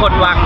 คนวัง